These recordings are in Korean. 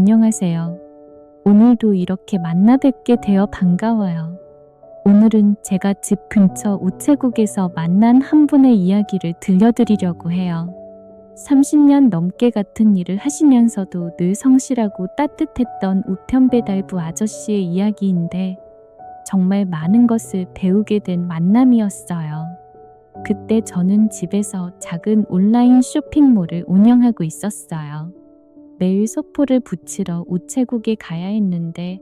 안녕하세요. 오늘도 이렇게 만나 뵙게 되어 반가워요. 오늘은 제가 집 근처 우체국에서 만난 한 분의 이야기를 들려드리려고 해요. 30년 넘게 같은 일을 하시면서도 늘 성실하고 따뜻했던 우편 배달부 아저씨의 이야기인데 정말 많은 것을 배우게 된 만남이었어요. 그때 저는 집에서 작은 온라인 쇼핑몰을 운영하고 있었어요. 매일 소포를 붙이러 우체국에 가야 했는데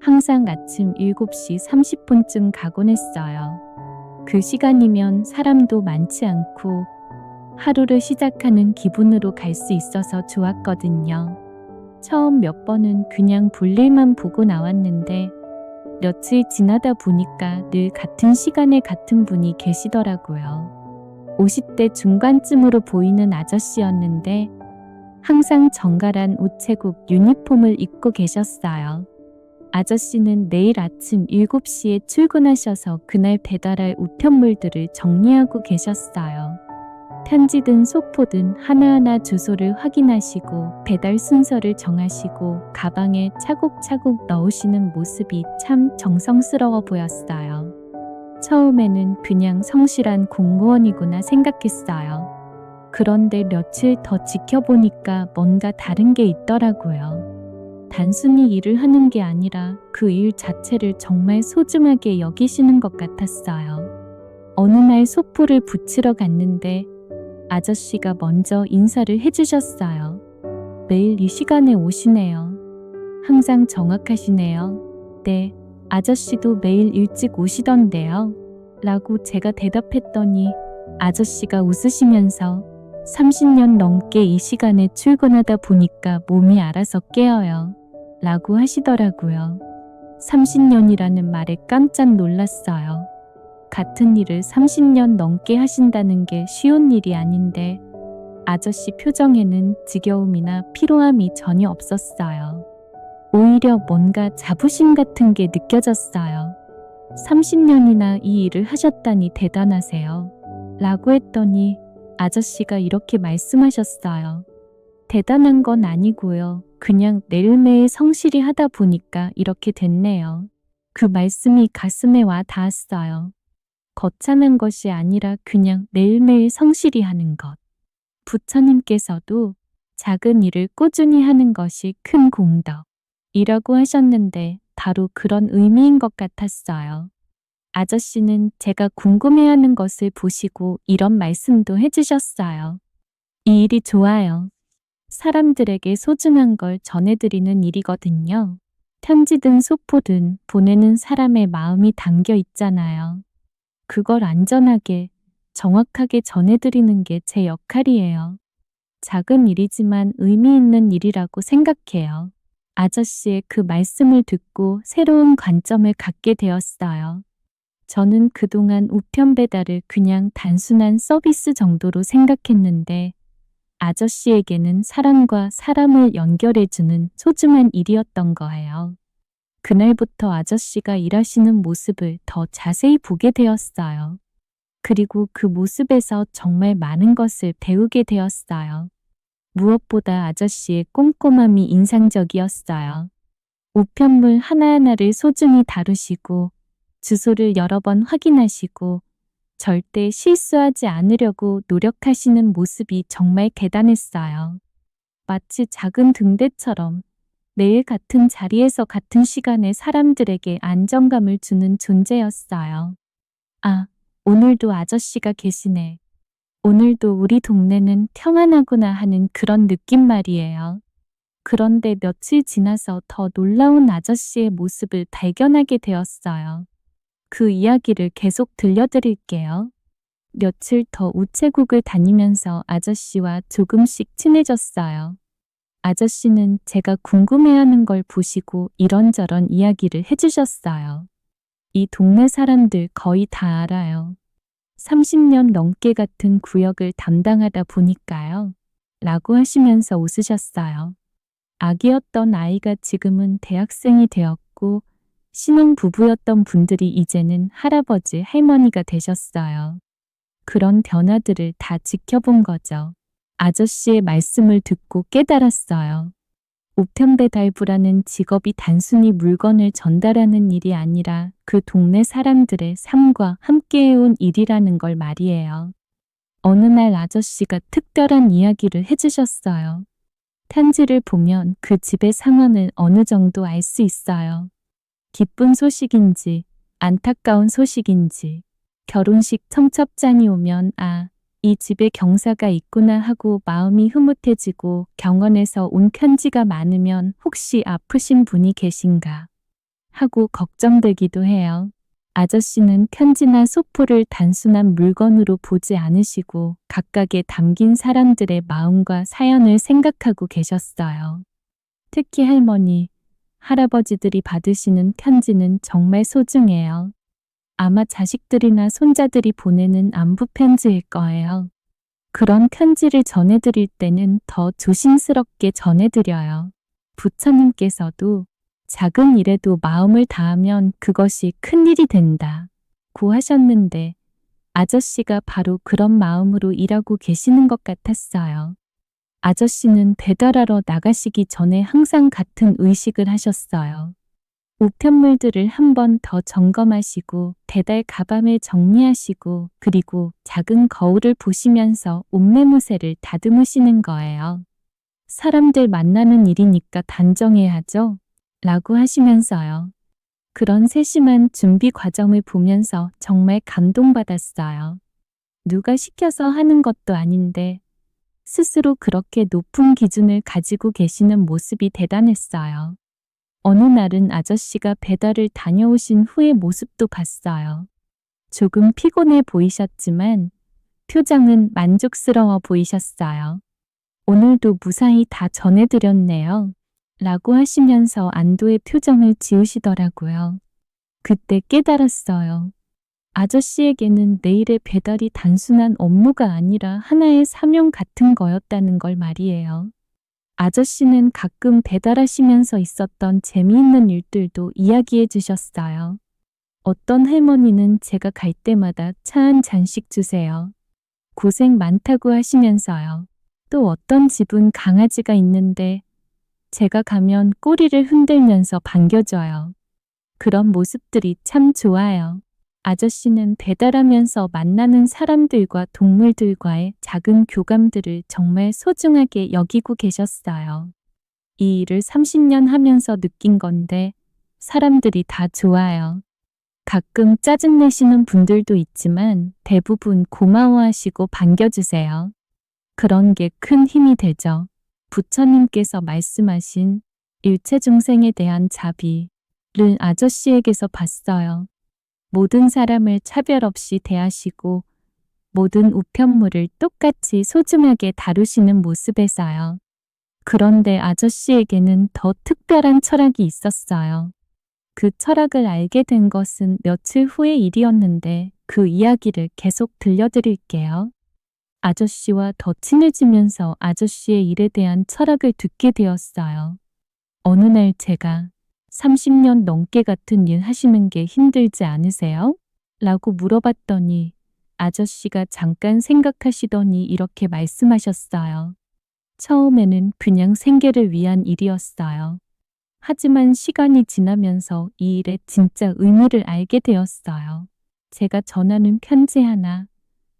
항상 아침 7시 30분쯤 가곤 했어요. 그 시간이면 사람도 많지 않고 하루를 시작하는 기분으로 갈 수 있어서 좋았거든요. 처음 몇 번은 그냥 볼일만 보고 나왔는데 며칠 지나다 보니까 늘 같은 시간에 같은 분이 계시더라고요. 50대 중반쯤으로 보이는 아저씨였는데 항상 정갈한 우체국 유니폼을 입고 계셨어요. 아저씨는 내일 아침 7시에 출근하셔서 그날 배달할 우편물들을 정리하고 계셨어요. 편지든 소포든 하나하나 주소를 확인하시고 배달 순서를 정하시고 가방에 차곡차곡 넣으시는 모습이 참 정성스러워 보였어요. 처음에는 그냥 성실한 공무원이구나 생각했어요. 그런데 며칠 더 지켜보니까 뭔가 다른 게 있더라고요. 단순히 일을 하는 게 아니라 그 일 자체를 정말 소중하게 여기시는 것 같았어요. 어느 날 소포를 붙이러 갔는데 아저씨가 먼저 인사를 해주셨어요. 매일 이 시간에 오시네요. 항상 정확하시네요. 네, 아저씨도 매일 일찍 오시던데요. 라고 제가 대답했더니 아저씨가 웃으시면서 30년 넘게 이 시간에 출근하다 보니까 몸이 알아서 깨어요. 라고 하시더라고요. 30년이라는 말에 깜짝 놀랐어요. 같은 일을 30년 넘게 하신다는 게 쉬운 일이 아닌데 아저씨 표정에는 지겨움이나 피로함이 전혀 없었어요. 오히려 뭔가 자부심 같은 게 느껴졌어요. 30년이나 이 일을 하셨다니 대단하세요. 라고 했더니 아저씨가 이렇게 말씀하셨어요. 대단한 건 아니고요. 그냥 매일매일 성실히 하다 보니까 이렇게 됐네요. 그 말씀이 가슴에 와 닿았어요. 거창한 것이 아니라 그냥 매일매일 성실히 하는 것. 부처님께서도 작은 일을 꾸준히 하는 것이 큰 공덕이라고 하셨는데 바로 그런 의미인 것 같았어요. 아저씨는 제가 궁금해하는 것을 보시고 이런 말씀도 해주셨어요. 이 일이 좋아요. 사람들에게 소중한 걸 전해드리는 일이거든요. 편지든 소포든 보내는 사람의 마음이 담겨 있잖아요. 그걸 안전하게, 정확하게 전해드리는 게 제 역할이에요. 작은 일이지만 의미 있는 일이라고 생각해요. 아저씨의 그 말씀을 듣고 새로운 관점을 갖게 되었어요. 저는 그동안 우편 배달을 그냥 단순한 서비스 정도로 생각했는데 아저씨에게는 사람과 사람을 연결해주는 소중한 일이었던 거예요. 그날부터 아저씨가 일하시는 모습을 더 자세히 보게 되었어요. 그리고 그 모습에서 정말 많은 것을 배우게 되었어요. 무엇보다 아저씨의 꼼꼼함이 인상적이었어요. 우편물 하나하나를 소중히 다루시고 주소를 여러 번 확인하시고 절대 실수하지 않으려고 노력하시는 모습이 정말 대단했어요. 마치 작은 등대처럼 매일 같은 자리에서 같은 시간에 사람들에게 안정감을 주는 존재였어요. 아, 오늘도 아저씨가 계시네. 오늘도 우리 동네는 평안하구나 하는 그런 느낌 말이에요. 그런데 며칠 지나서 더 놀라운 아저씨의 모습을 발견하게 되었어요. 그 이야기를 계속 들려드릴게요. 며칠 더 우체국을 다니면서 아저씨와 조금씩 친해졌어요. 아저씨는 제가 궁금해하는 걸 보시고 이런저런 이야기를 해주셨어요. 이 동네 사람들 거의 다 알아요. 30년 넘게 같은 구역을 담당하다 보니까요. 라고 하시면서 웃으셨어요. 아기였던 아이가 지금은 대학생이 되었고 신혼 부부였던 분들이 이제는 할아버지, 할머니가 되셨어요. 그런 변화들을 다 지켜본 거죠. 아저씨의 말씀을 듣고 깨달았어요. 우편배달부라는 직업이 단순히 물건을 전달하는 일이 아니라 그 동네 사람들의 삶과 함께해온 일이라는 걸 말이에요. 어느 날 아저씨가 특별한 이야기를 해주셨어요. 편지를 보면 그 집의 상황을 어느 정도 알 수 있어요. 기쁜 소식인지, 안타까운 소식인지, 결혼식 청첩장이 오면 아, 이 집에 경사가 있구나 하고 마음이 흐뭇해지고 병원에서 온 편지가 많으면 혹시 아프신 분이 계신가 하고 걱정되기도 해요. 아저씨는 편지나 소포를 단순한 물건으로 보지 않으시고 각각에 담긴 사람들의 마음과 사연을 생각하고 계셨어요. 특히 할머니, 할아버지들이 받으시는 편지는 정말 소중해요. 아마 자식들이나 손자들이 보내는 안부 편지일 거예요. 그런 편지를 전해드릴 때는 더 조심스럽게 전해드려요. 부처님께서도 작은 일에도 마음을 다하면 그것이 큰 일이 된다. 고 하셨는데 아저씨가 바로 그런 마음으로 일하고 계시는 것 같았어요. 아저씨는 배달하러 나가시기 전에 항상 같은 의식을 하셨어요. 우편물들을 한 번 더 점검하시고 배달 가방을 정리하시고 그리고 작은 거울을 보시면서 옷매무새를 다듬으시는 거예요. 사람들 만나는 일이니까 단정해야죠. 라고 하시면서요. 그런 세심한 준비 과정을 보면서 정말 감동받았어요. 누가 시켜서 하는 것도 아닌데 스스로 그렇게 높은 기준을 가지고 계시는 모습이 대단했어요. 어느 날은 아저씨가 배달을 다녀오신 후의 모습도 봤어요. 조금 피곤해 보이셨지만 표정은 만족스러워 보이셨어요. 오늘도 무사히 다 전해드렸네요. 라고 하시면서 안도의 표정을 지으시더라고요. 그때 깨달았어요. 아저씨에게는 내일의 배달이 단순한 업무가 아니라 하나의 사명 같은 거였다는 걸 말이에요. 아저씨는 가끔 배달하시면서 있었던 재미있는 일들도 이야기해 주셨어요. 어떤 할머니는 제가 갈 때마다 차 한 잔씩 주세요. 고생 많다고 하시면서요. 또 어떤 집은 강아지가 있는데 제가 가면 꼬리를 흔들면서 반겨줘요. 그런 모습들이 참 좋아요. 아저씨는 배달하면서 만나는 사람들과 동물들과의 작은 교감들을 정말 소중하게 여기고 계셨어요. 이 일을 30년 하면서 느낀 건데 사람들이 다 좋아요. 가끔 짜증내시는 분들도 있지만 대부분 고마워하시고 반겨주세요. 그런 게 큰 힘이 되죠. 부처님께서 말씀하신 일체중생에 대한 자비를 아저씨에게서 봤어요. 모든 사람을 차별 없이 대하시고 모든 우편물을 똑같이 소중하게 다루시는 모습에서요. 그런데 아저씨에게는 더 특별한 철학이 있었어요. 그 철학을 알게 된 것은 며칠 후의 일이었는데 그 이야기를 계속 들려드릴게요. 아저씨와 더 친해지면서 아저씨의 일에 대한 철학을 듣게 되었어요. 어느 날 제가 30년 넘게 같은 일 하시는 게 힘들지 않으세요? 라고 물어봤더니 아저씨가 잠깐 생각하시더니 이렇게 말씀하셨어요. 처음에는 그냥 생계를 위한 일이었어요. 하지만 시간이 지나면서 이 일의 진짜 의미를 알게 되었어요. 제가 전하는 편지 하나,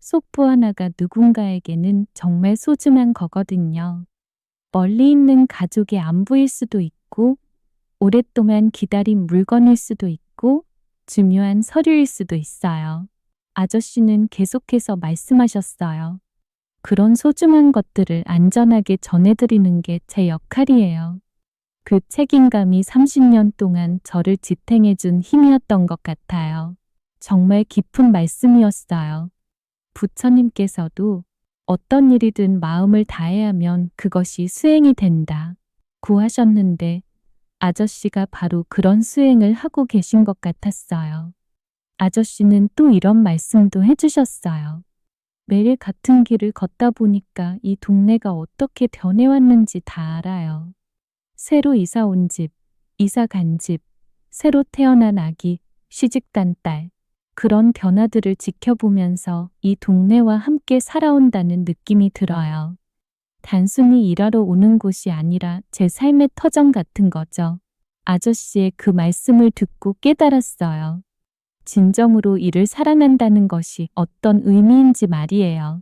속보 하나가 누군가에게는 정말 소중한 거거든요. 멀리 있는 가족의 안부일 수도 있고, 오랫동안 기다린 물건일 수도 있고 중요한 서류일 수도 있어요. 아저씨는 계속해서 말씀하셨어요. 그런 소중한 것들을 안전하게 전해드리는 게 제 역할이에요. 그 책임감이 30년 동안 저를 지탱해준 힘이었던 것 같아요. 정말 깊은 말씀이었어요. 부처님께서도 어떤 일이든 마음을 다해야 하면 그것이 수행이 된다. 구하셨는데 아저씨가 바로 그런 수행을 하고 계신 것 같았어요. 아저씨는 또 이런 말씀도 해주셨어요. 매일 같은 길을 걷다 보니까 이 동네가 어떻게 변해왔는지 다 알아요. 새로 이사 온 집, 이사 간 집, 새로 태어난 아기, 시집간 딸, 그런 변화들을 지켜보면서 이 동네와 함께 살아온다는 느낌이 들어요. 단순히 일하러 오는 곳이 아니라 제 삶의 터전 같은 거죠. 아저씨의 그 말씀을 듣고 깨달았어요. 진정으로 일을 사랑한다는 것이 어떤 의미인지 말이에요.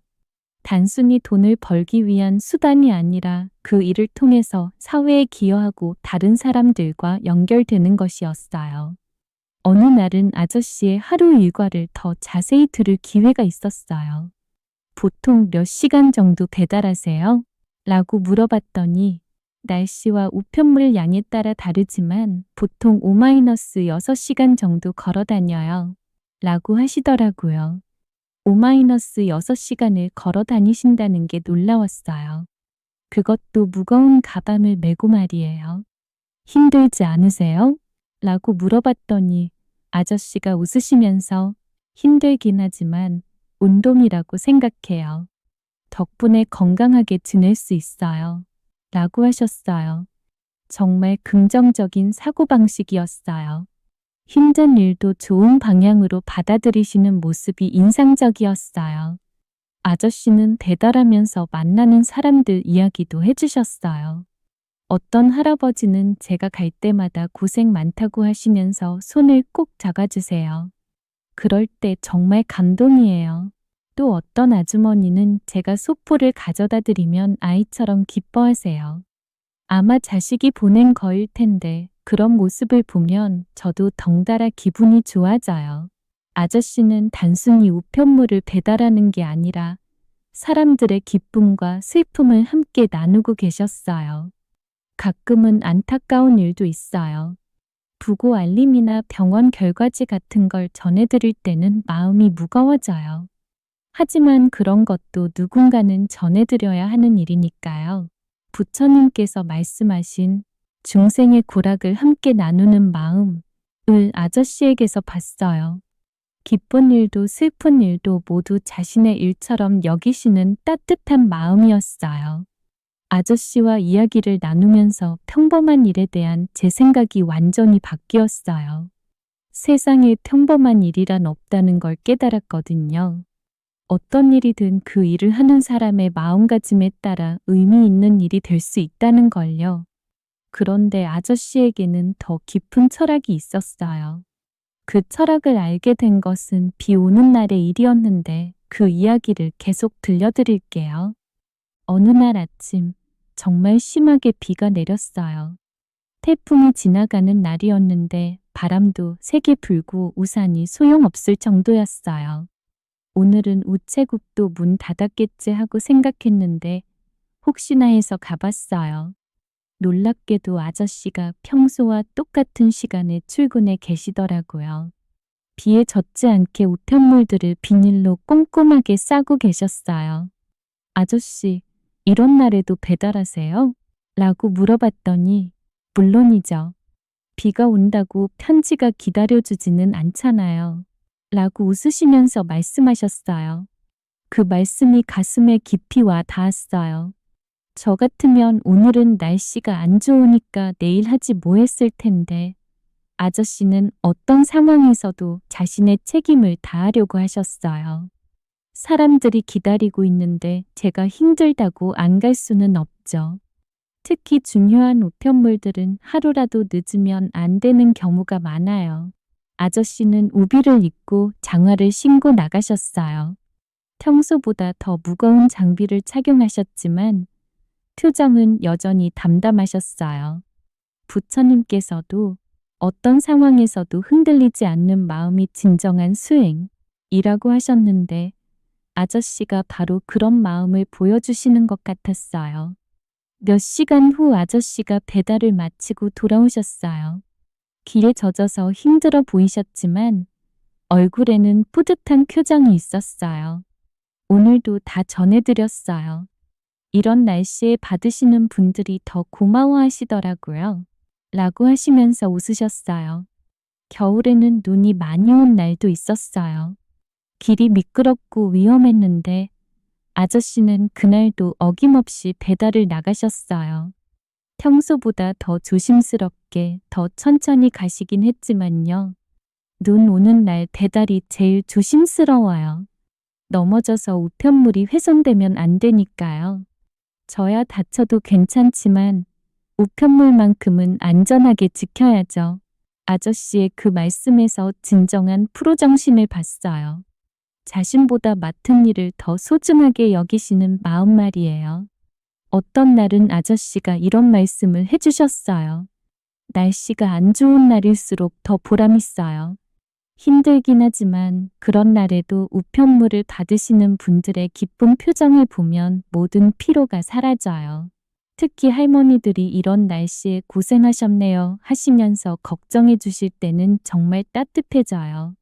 단순히 돈을 벌기 위한 수단이 아니라 그 일을 통해서 사회에 기여하고 다른 사람들과 연결되는 것이었어요. 어느 날은 아저씨의 하루 일과를 더 자세히 들을 기회가 있었어요. 보통 몇 시간 정도 배달하세요? 라고 물어봤더니 날씨와 우편물 양에 따라 다르지만 보통 5-6시간 정도 걸어 다녀요. 라고 하시더라고요. 5-6시간을 걸어 다니신다는 게 놀라웠어요. 그것도 무거운 가방을 메고 말이에요. 힘들지 않으세요? 라고 물어봤더니 아저씨가 웃으시면서 힘들긴 하지만 운동이라고 생각해요. 덕분에 건강하게 지낼 수 있어요. 라고 하셨어요. 정말 긍정적인 사고방식이었어요. 힘든 일도 좋은 방향으로 받아들이시는 모습이 인상적이었어요. 아저씨는 배달하면서 만나는 사람들 이야기도 해주셨어요. 어떤 할아버지는 제가 갈 때마다 고생 많다고 하시면서 손을 꼭 잡아주세요. 그럴 때 정말 감동이에요. 또 어떤 아주머니는 제가 소포를 가져다 드리면 아이처럼 기뻐하세요. 아마 자식이 보낸 거일 텐데 그런 모습을 보면 저도 덩달아 기분이 좋아져요. 아저씨는 단순히 우편물을 배달하는 게 아니라 사람들의 기쁨과 슬픔을 함께 나누고 계셨어요. 가끔은 안타까운 일도 있어요. 부고 알림이나 병원 결과지 같은 걸 전해드릴 때는 마음이 무거워져요. 하지만 그런 것도 누군가는 전해드려야 하는 일이니까요. 부처님께서 말씀하신 중생의 고락을 함께 나누는 마음을 아저씨에게서 봤어요. 기쁜 일도 슬픈 일도 모두 자신의 일처럼 여기시는 따뜻한 마음이었어요. 아저씨와 이야기를 나누면서 평범한 일에 대한 제 생각이 완전히 바뀌었어요. 세상에 평범한 일이란 없다는 걸 깨달았거든요. 어떤 일이든 그 일을 하는 사람의 마음가짐에 따라 의미 있는 일이 될 수 있다는 걸요. 그런데 아저씨에게는 더 깊은 철학이 있었어요. 그 철학을 알게 된 것은 비 오는 날의 일이었는데 그 이야기를 계속 들려드릴게요. 어느 날 아침 정말 심하게 비가 내렸어요. 태풍이 지나가는 날이었는데 바람도 세게 불고 우산이 소용없을 정도였어요. 오늘은 우체국도 문 닫았겠지 하고 생각했는데 혹시나 해서 가봤어요. 놀랍게도 아저씨가 평소와 똑같은 시간에 출근해 계시더라고요. 비에 젖지 않게 우편물들을 비닐로 꼼꼼하게 싸고 계셨어요. 아저씨, 이런 날에도 배달하세요? 라고 물어봤더니 물론이죠. 비가 온다고 편지가 기다려주지는 않잖아요. 라고 웃으시면서 말씀하셨어요. 그 말씀이 가슴에 깊이 와 닿았어요. 저 같으면 오늘은 날씨가 안 좋으니까 내일 하지 뭐 했을 텐데 아저씨는 어떤 상황에서도 자신의 책임을 다하려고 하셨어요. 사람들이 기다리고 있는데 제가 힘들다고 안 갈 수는 없죠. 특히 중요한 우편물들은 하루라도 늦으면 안 되는 경우가 많아요. 아저씨는 우비를 입고 장화를 신고 나가셨어요. 평소보다 더 무거운 장비를 착용하셨지만 표정은 여전히 담담하셨어요. 부처님께서도 어떤 상황에서도 흔들리지 않는 마음이 진정한 수행이라고 하셨는데 아저씨가 바로 그런 마음을 보여주시는 것 같았어요. 몇 시간 후 아저씨가 배달을 마치고 돌아오셨어요. 길에 젖어서 힘들어 보이셨지만 얼굴에는 뿌듯한 표정이 있었어요. 오늘도 다 전해드렸어요. 이런 날씨에 받으시는 분들이 더 고마워하시더라고요. 라고 하시면서 웃으셨어요. 겨울에는 눈이 많이 온 날도 있었어요. 길이 미끄럽고 위험했는데 아저씨는 그날도 어김없이 배달을 나가셨어요. 평소보다 더 조심스럽게 더 천천히 가시긴 했지만요. 눈 오는 날 배달이 제일 조심스러워요. 넘어져서 우편물이 훼손되면 안 되니까요. 저야 다쳐도 괜찮지만 우편물만큼은 안전하게 지켜야죠. 아저씨의 그 말씀에서 진정한 프로 정신을 봤어요. 자신보다 맡은 일을 더 소중하게 여기시는 마음 말이에요. 어떤 날은 아저씨가 이런 말씀을 해주셨어요. 날씨가 안 좋은 날일수록 더 보람있어요. 힘들긴 하지만 그런 날에도 우편물을 받으시는 분들의 기쁜 표정을 보면 모든 피로가 사라져요. 특히 할머니들이 이런 날씨에 고생하셨네요 하시면서 걱정해 주실 때는 정말 따뜻해져요.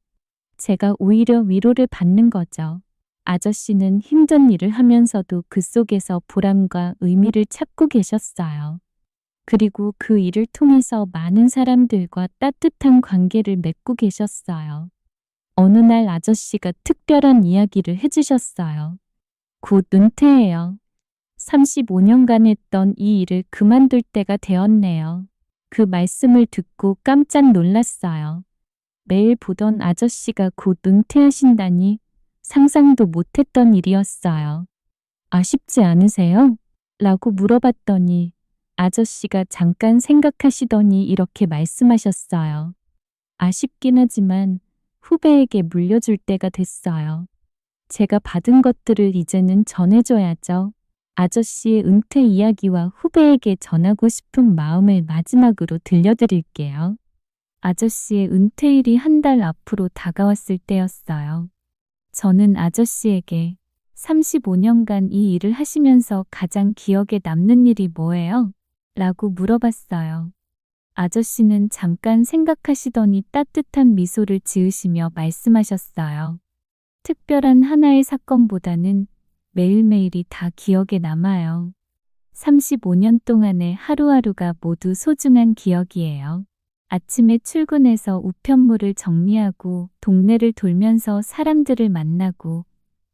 제가 오히려 위로를 받는 거죠. 아저씨는 힘든 일을 하면서도 그 속에서 보람과 의미를 찾고 계셨어요. 그리고 그 일을 통해서 많은 사람들과 따뜻한 관계를 맺고 계셨어요. 어느 날 아저씨가 특별한 이야기를 해주셨어요. 곧 은퇴해요. 35년간 했던 이 일을 그만둘 때가 되었네요. 그 말씀을 듣고 깜짝 놀랐어요. 매일 보던 아저씨가 곧 은퇴하신다니 상상도 못했던 일이었어요. 아쉽지 않으세요? 라고 물어봤더니 아저씨가 잠깐 생각하시더니 이렇게 말씀하셨어요. 아쉽긴 하지만 후배에게 물려줄 때가 됐어요. 제가 받은 것들을 이제는 전해줘야죠. 아저씨의 은퇴 이야기와 후배에게 전하고 싶은 마음을 마지막으로 들려드릴게요. 아저씨의 은퇴일이 한 달 앞으로 다가왔을 때였어요. 저는 아저씨에게 35년간 이 일을 하시면서 가장 기억에 남는 일이 뭐예요? 라고 물어봤어요. 아저씨는 잠깐 생각하시더니 따뜻한 미소를 지으시며 말씀하셨어요. 특별한 하나의 사건보다는 매일매일이 다 기억에 남아요. 35년 동안의 하루하루가 모두 소중한 기억이에요. 아침에 출근해서 우편물을 정리하고 동네를 돌면서 사람들을 만나고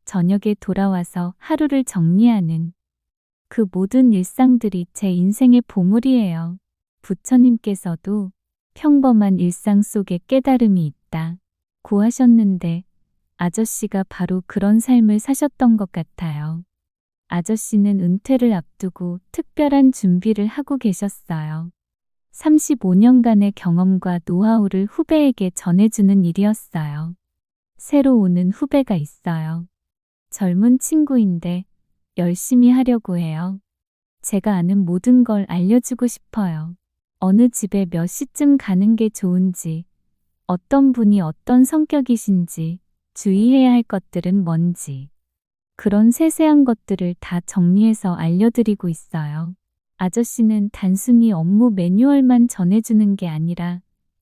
저녁에 돌아와서 하루를 정리하는 그 모든 일상들이 제 인생의 보물이에요. 부처님께서도 평범한 일상 속에 깨달음이 있다. 고 하셨는데 아저씨가 바로 그런 삶을 사셨던 것 같아요. 아저씨는 은퇴를 앞두고 특별한 준비를 하고 계셨어요. 35년간의 경험과 노하우를 후배에게 전해주는 일이었어요. 새로 오는 후배가 있어요. 젊은 친구인데 열심히 하려고 해요. 제가 아는 모든 걸 알려주고 싶어요. 어느 집에 몇 시쯤 가는 게 좋은지, 어떤 분이 어떤 성격이신지, 주의해야 할 것들은 뭔지. 그런 세세한 것들을 다 정리해서 알려드리고 있어요. 아저씨는 단순히 업무 매뉴얼만 전해주는 게 아니라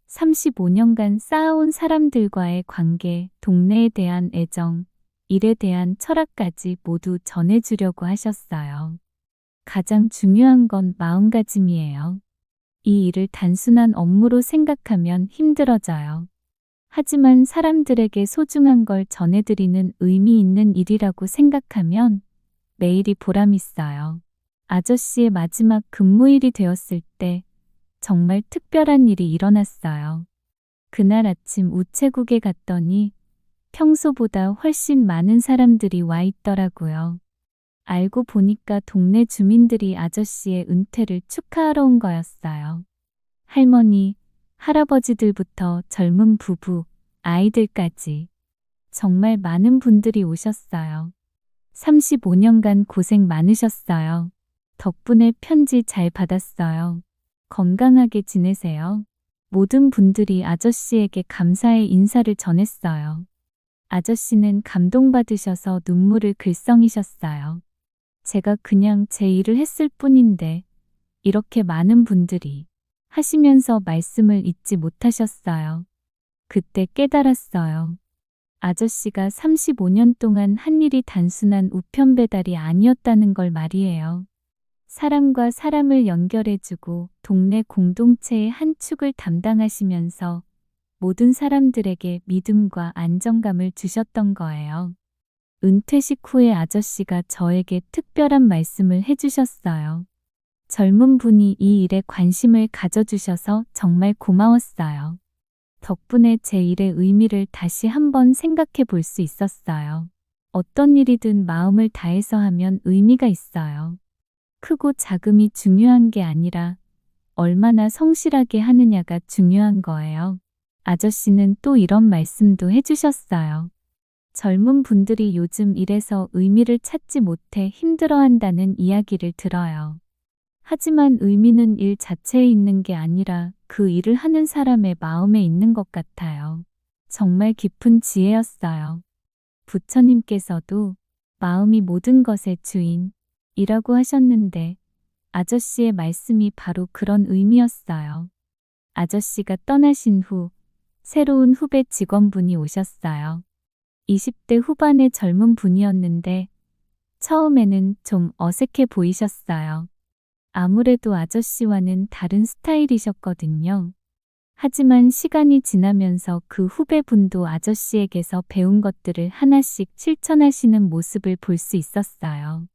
35년간 쌓아온 사람들과의 관계, 동네에 대한 애정, 일에 대한 철학까지 모두 전해주려고 하셨어요. 가장 중요한 건 마음가짐이에요. 이 일을 단순한 업무로 생각하면 힘들어져요. 하지만 사람들에게 소중한 걸 전해드리는 의미 있는 일이라고 생각하면 매일이 보람 있어요. 아저씨의 마지막 근무일이 되었을 때 정말 특별한 일이 일어났어요. 그날 아침 우체국에 갔더니 평소보다 훨씬 많은 사람들이 와 있더라고요. 알고 보니까 동네 주민들이 아저씨의 은퇴를 축하하러 온 거였어요. 할머니, 할아버지들부터 젊은 부부, 아이들까지 정말 많은 분들이 오셨어요. 35년간 고생 많으셨어요. 덕분에 편지 잘 받았어요. 건강하게 지내세요. 모든 분들이 아저씨에게 감사의 인사를 전했어요. 아저씨는 감동받으셔서 눈물을 글썽이셨어요. 제가 그냥 제 일을 했을 뿐인데 이렇게 많은 분들이 하시면서 말씀을 잊지 못하셨어요. 그때 깨달았어요. 아저씨가 35년 동안 한 일이 단순한 우편 배달이 아니었다는 걸 말이에요. 사람과 사람을 연결해주고 동네 공동체의 한 축을 담당하시면서 모든 사람들에게 믿음과 안정감을 주셨던 거예요. 은퇴식 후에 아저씨가 저에게 특별한 말씀을 해주셨어요. 젊은 분이 이 일에 관심을 가져주셔서 정말 고마웠어요. 덕분에 제 일의 의미를 다시 한번 생각해 볼 수 있었어요. 어떤 일이든 마음을 다해서 하면 의미가 있어요. 크고 작음이 중요한 게 아니라 얼마나 성실하게 하느냐가 중요한 거예요. 아저씨는 또 이런 말씀도 해주셨어요. 젊은 분들이 요즘 일에서 의미를 찾지 못해 힘들어한다는 이야기를 들어요. 하지만 의미는 일 자체에 있는 게 아니라 그 일을 하는 사람의 마음에 있는 것 같아요. 정말 깊은 지혜였어요. 부처님께서도 마음이 모든 것의 주인이라고 하셨는데 아저씨의 말씀이 바로 그런 의미였어요. 아저씨가 떠나신 후 새로운 후배 직원분이 오셨어요. 20대 후반의 젊은 분이었는데 처음에는 좀 어색해 보이셨어요. 아무래도 아저씨와는 다른 스타일이셨거든요. 하지만 시간이 지나면서 그 후배분도 아저씨에게서 배운 것들을 하나씩 실천하시는 모습을 볼 수 있었어요.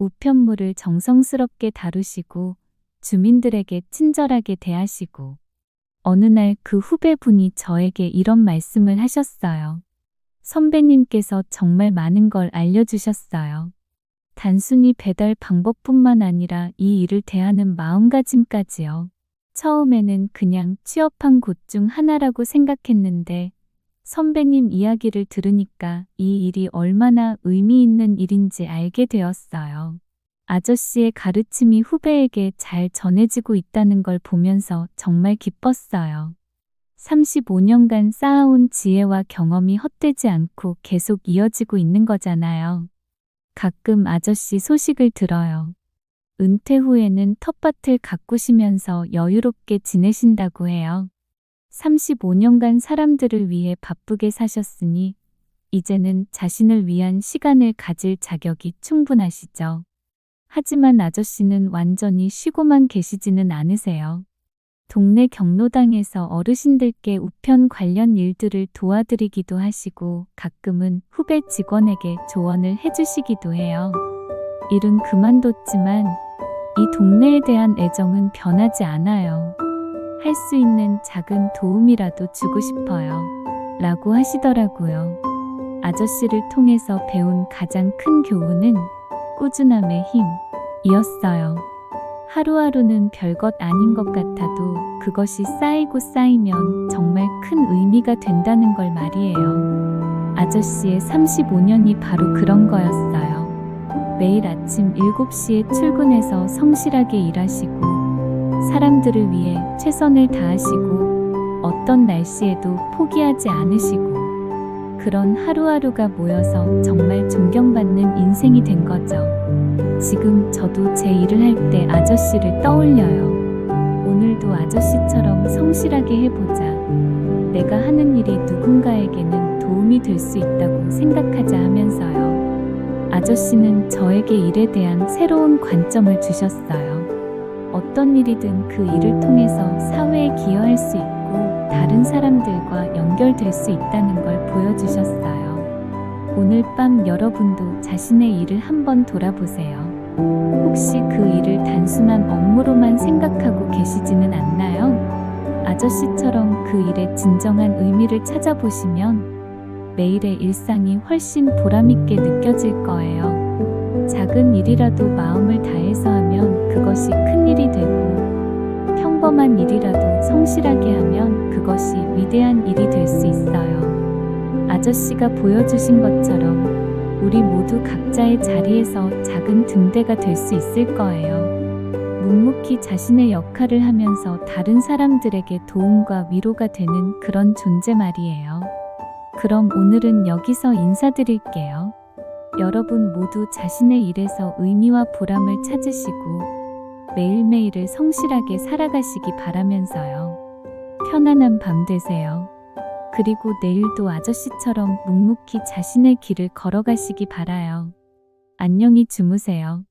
우편물을 정성스럽게 다루시고 주민들에게 친절하게 대하시고 어느 날 그 후배분이 저에게 이런 말씀을 하셨어요. 선배님께서 정말 많은 걸 알려주셨어요. 단순히 배달 방법뿐만 아니라 이 일을 대하는 마음가짐까지요. 처음에는 그냥 취업한 곳 중 하나라고 생각했는데 선배님 이야기를 들으니까 이 일이 얼마나 의미 있는 일인지 알게 되었어요. 아저씨의 가르침이 후배에게 잘 전해지고 있다는 걸 보면서 정말 기뻤어요. 35년간 쌓아온 지혜와 경험이 헛되지 않고 계속 이어지고 있는 거잖아요. 가끔 아저씨 소식을 들어요. 은퇴 후에는 텃밭을 가꾸시면서 여유롭게 지내신다고 해요. 35년간 사람들을 위해 바쁘게 사셨으니 이제는 자신을 위한 시간을 가질 자격이 충분하시죠. 하지만 아저씨는 완전히 쉬고만 계시지는 않으세요. 동네 경로당에서 어르신들께 우편 관련 일들을 도와드리기도 하시고 가끔은 후배 직원에게 조언을 해주시기도 해요. 일은 그만뒀지만 이 동네에 대한 애정은 변하지 않아요. 할 수 있는 작은 도움이라도 주고 싶어요. 라고 하시더라고요. 아저씨를 통해서 배운 가장 큰 교훈은 꾸준함의 힘이었어요. 하루하루는 별것 아닌 것 같아도 그것이 쌓이고 쌓이면 정말 큰 의미가 된다는 걸 말이에요. 아저씨의 35년이 바로 그런 거였어요. 매일 아침 7시에 출근해서 성실하게 일하시고 사람들을 위해 최선을 다하시고 어떤 날씨에도 포기하지 않으시고 그런 하루하루가 모여서 정말 존경받는 인생이 된 거죠. 지금 저도 제 일을 할 때 아저씨를 떠올려요. 오늘도 아저씨처럼 성실하게 해보자. 내가 하는 일이 누군가에게는 도움이 될 수 있다고 생각하자 하면서요. 아저씨는 저에게 일에 대한 새로운 관점을 주셨어요. 어떤 일이든 그 일을 통해서 사회에 기여할 수 있고 다른 사람들과 연결될 수 있다는 걸 보여주셨어요. 오늘 밤 여러분도 자신의 일을 한번 돌아보세요. 혹시 그 일을 단순한 업무로만 생각하고 계시지는 않나요? 아저씨처럼 그 일의 진정한 의미를 찾아보시면 매일의 일상이 훨씬 보람있게 느껴질 거예요. 작은 일이라도 마음을 평범한 일이라도 성실하게 하면 그것이 위대한 일이 될 수 있어요. 아저씨가 보여주신 것처럼 우리 모두 각자의 자리에서 작은 등대가 될 수 있을 거예요. 묵묵히 자신의 역할을 하면서 다른 사람들에게 도움과 위로가 되는 그런 존재 말이에요. 그럼 오늘은 여기서 인사드릴게요. 여러분 모두 자신의 일에서 의미와 보람을 찾으시고 매일매일을 성실하게 살아가시기 바라면서요. 편안한 밤 되세요. 그리고 내일도 아저씨처럼 묵묵히 자신의 길을 걸어가시기 바라요. 안녕히 주무세요.